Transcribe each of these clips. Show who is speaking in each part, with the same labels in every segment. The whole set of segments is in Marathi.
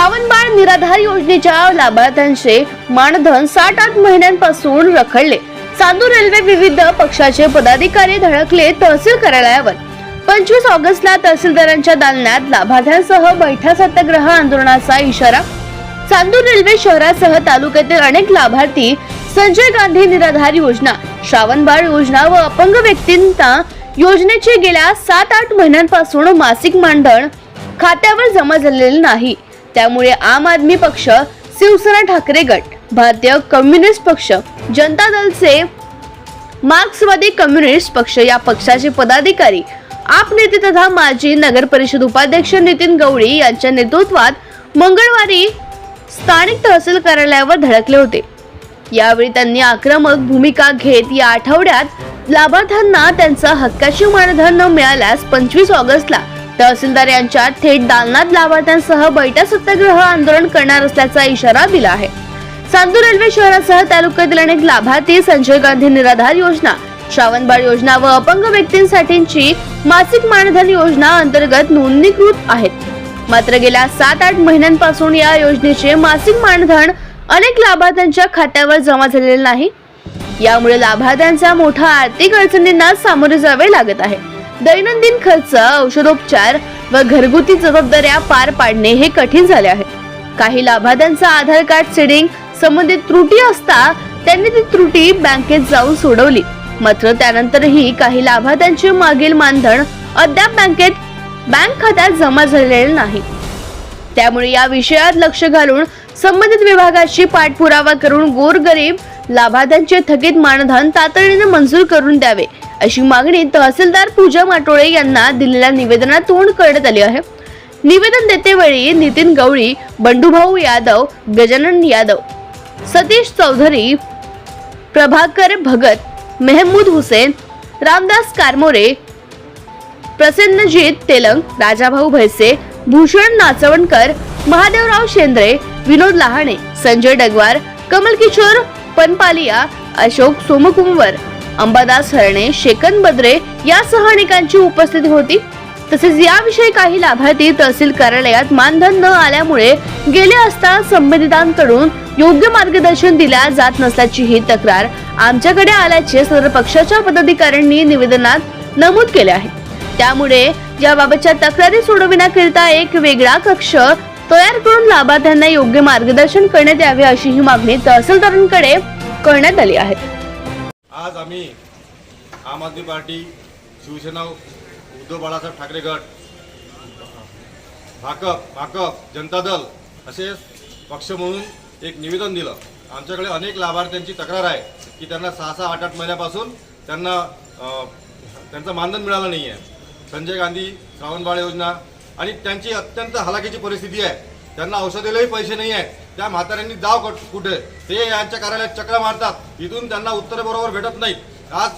Speaker 1: श्रावणबाळ निराधार योजनेच्या लाभार्थ्यांचे मानधन सात आठ महिन्यांपासून रखडले. चांदूर रेल्वे विविध पक्षाचे पदाधिकारी धडकले तहसील कार्यालयावर. पंचवीस ऑगस्टला तहसीलदारांच्या दालनात लाभार्थ्यांसह बैठा सत्याग्रह आंदोलनाचा इशारा. चांदूर रेल्वे शहरासह तालुक्यातील अनेक लाभार्थी संजय गांधी निराधार योजना श्रावणबाळ योजना व अपंग व्यक्तींना योजनेचे गेल्या सात आठ महिन्यांपासून मासिक मानधन खात्यावर जमा झालेले नाही. त्यामुळे आम आदमी पक्ष शिवसेना ठाकरे गट भारतीय कम्युनिस्ट पक्ष जनता दलचे मार्क्सवादी कम्युनिस्ट पक्ष या पक्षाचे पदाधिकारी आप नेते तथा माजी नगर परिषद उपाध्यक्ष नितीन गवळी यांच्या नेतृत्वात मंगळवारी स्थानिक तहसील कार्यालयावर धडकले होते. यावेळी त्यांनी आक्रमक भूमिका घेत या आठवड्यात लाभार्थ्यांना त्यांचा हक्काची मानधन न मिळाल्यास पंचवीस ऑगस्टला तहसीलदार यांच्या थेट दालनात लाभार्थ्यांसह बैठा सत्याग्रह आंदोलन करणार असल्याचा इशारा दिला आहे. चांदूर रेल्वे शहरासह तालुक्यातील अनेक लाभार्थी संजय गांधी निराधार योजना श्रावणबाळ योजना व अपंग व्यक्तींसाठीची मासिक मानधन योजना अंतर्गत नोंदणीकृत आहेत. मात्र गेल्या सात आठ महिन्यांपासून या योजनेचे मासिक मानधन अनेक लाभार्थ्यांच्या खात्यावर जमा झालेले नाही. यामुळे लाभार्थ्यांचा मोठा आर्थिक अडचणींना सामोरे जावे लागत आहे. दैनंदिन खर्च औषधोपचार व घरगुती जबाबदाऱ्या पार पाडणे हे कठीण झाले आहे. काही लाभार्थ्यांचा आधार कार्ड सेडिंग संबंधित त्रुटी असता त्यांनी ती त्रुटी बँकेत जाऊन सोडवली. मात्र त्यानंतरही काही लाभार्थ्यांचे मागील मानधन अद्याप बँकेत बँक खात्यात जमा झालेले नाही. त्यामुळे या विषयात लक्ष घालून संबंधित विभागाची पाठपुरावा करून गोरगरीब लाभार्थ्यांचे थकीत मानधन तातडीने मंजूर करून द्यावे. अशी मागणी तहसीलदार पूजा माटोळे यांना दिलेल्या निवेदनातून करण्यात आली आहे. निवेदन देतेवेळी नितीन गवळी बंडूभाऊ यादव गजानन यादव सतीश चौधरी प्रभाकर भगत मेहमूद हुसेन रामदास कारमोरे प्रसन्नजीत तेलंग राजाभाऊ भैसे भूषण नाचवणकर महादेवराव शेंद्रे विनोद लहाणे संजय डगवार कमल किशोर पनपालिया अशोक सोमकुंवर अंबादास हरणे शेकन बद्रे यासह अनेकांची उपस्थिती होती. तसेच याविषयी काही लाभार्थी तहसील कार्यालयात मानधन न आल्यामुळे गेले असता संबंधितांकडून योग्य मार्गदर्शन दिल्या जात नसल्याची ही तक्रार आमच्याकडे आल्याचे सर्व पक्षाच्या पदाधिकाऱ्यांनी निवेदनात नमूद केले आहे. त्यामुळे याबाबतच्या तक्रारी सोडविण्याकरिता एक वेगळा कक्ष तयार करून लाभार्थ्यांना योग्य मार्गदर्शन करण्यात यावे अशी ही मागणी तहसीलदारांकडे करण्यात आली आहे.
Speaker 2: आज आम्ही आम आदमी पार्टी शिवसेना उद्धव बाळासाहेब ठाकरे गट भाकप भाकप जनता दल असे पक्ष म्हणून एक निवेदन दिलं. आमच्याकडे अनेक लाभार्थ्यांची तक्रार आहे की त्यांना सहा सहा आठ आठ महिन्यापासून त्यांना त्यांचं मानधन मिळालं नाही आहे संजय गांधी श्रावणबाळ योजना आणि त्यांची अत्यंत हलाखीची परिस्थिती आहे. त्यांना औषधेलाही पैसे नाही आहेत त्या म्हाताऱ्यांनी जाव कुठे? ते यांच्या कार्यालयात चक्र मारतात. इथून त्यांना उत्तर बरोबर भेटत नाही. आज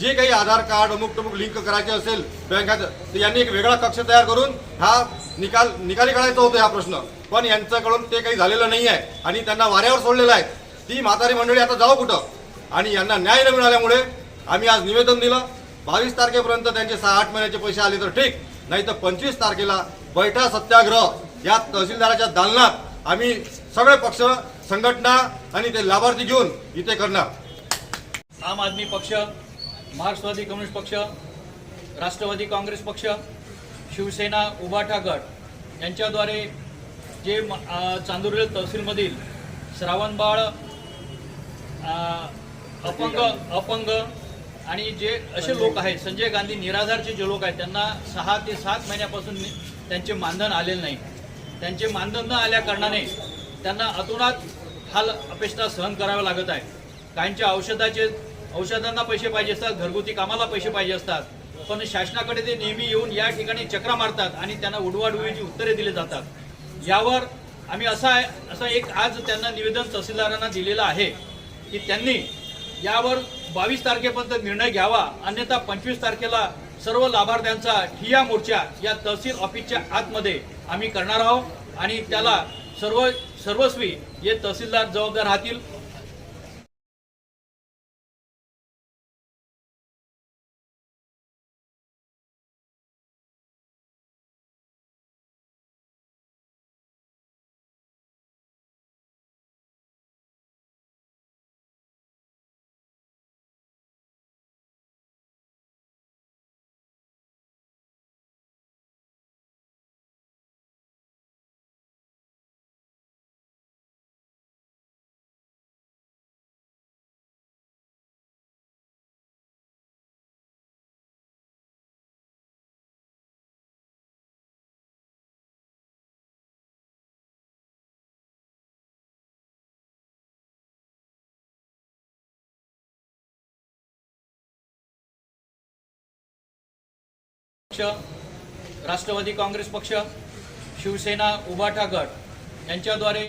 Speaker 2: जे काही आधार कार्ड अमुक टमुक लिंक करायचे असेल बँकात तर यांनी एक वेगळा कक्ष तयार करून हा निकाल निकाली काढायचा होता हा प्रश्न. पण यांच्याकडून ते काही झालेलं नाही आहे आणि त्यांना वाऱ्यावर सोडलेलं आहे. ती म्हातारी मंडळी आता जाऊ कुठं? आणि यांना न्याय न मिळाल्यामुळे आम्ही आज निवेदन दिलं. बावीस तारखेपर्यंत त्यांचे सहा आठ महिन्याचे पैसे आले तर ठीक. नाही तर पंचवीस तारखेला बैठा सत्याग्रह या तहसीलदाराच्या दालनात आम्ही सगळे पक्ष संघटना आणि ते लाभार्थी घेऊन इथे करणार.
Speaker 3: आम आदमी पक्ष मार्क्सवादी कम्युनिस्ट पक्ष राष्ट्रवादी काँग्रेस पक्ष शिवसेना उभाटा गट यांच्याद्वारे जे चांदुर्ली तहसीलमधील श्रावणबाळ अपंग अपंग आणि जे असे लोक आहेत संजय गांधी निराधारचे जे लोक आहेत त्यांना सहा ते सात महिन्यापासून नि- त्यांचे मानधन आलेले नाही. त्यांचे मानधन न आल्या कारणाने त्यांना अतोनात हाल अपेक्षा सहन करावे लागत आहे काहींच्या औषधाचे औषधांना पैसे पाहिजे असतात घरगुती कामाला पैसे पाहिजे असतात. पण शासनाकडे ते नेहमी येऊन या ठिकाणी चक्रा मारतात आणि त्यांना उडवाडवीची उत्तरे दिली जातात. यावर आम्ही असा आहे असं एक आज त्यांना निवेदन तहसीलदारांना दिलेलं आहे की त्यांनी यावर बावीस तारखेपर्यंत निर्णय घ्यावा. अन्यथा पंचवीस तारखेला सर्व लाभार्थ्यांचा ठिया मोर्चा या तहसील ऑफिसच्या आतमध्ये आम्ही करणार आहोत आणि त्याला सर्व सर्वस्वी हे तहसीलदार जबाबदार राहतील. राष्ट्रवादी काँग्रेस पक्ष शिवसेना उभाठा गट यांच्याद्वारे